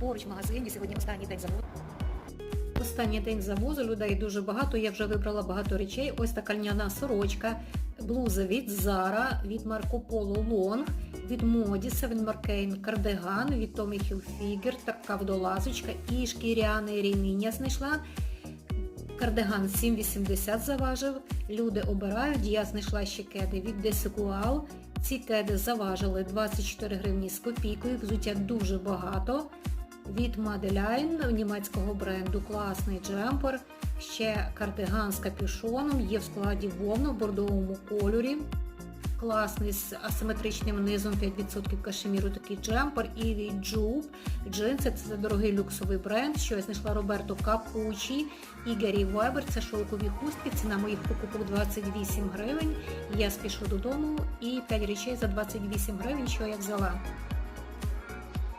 поруч в магазині. Сьогодні останній день заводу. Останній день завозу людей дуже багато. Я вже вибрала багато речей. Ось така льняна сорочка, блуза від Zara, від Marco Polo Long, від Моді, Seven Marcaine кардиган, від Tommy Hilfiger, така водолазочка і шкіряний рівніння знайшла. Кардиган 7,80 заважив. Люди обирають. Я знайшла ще кеди від Desigual. Ці кеди заважили 24 гривні з копійкою. Взуття дуже багато. Від Madeline німецького бренду класний джемпер. Ще кардиган з капюшоном. Є в складі вовна в бордовому кольорі. Класний з асиметричним низом 5% кашеміру такий джемпер і від Джуб. Джинси це дорогий люксовий бренд, що я знайшла Роберто Капучі і Гері Вебер. Це шовкові хустки. Ціна моїх покупок 28 гривень. Я спішу додому і 5 речей за 28 гривень, що я взяла.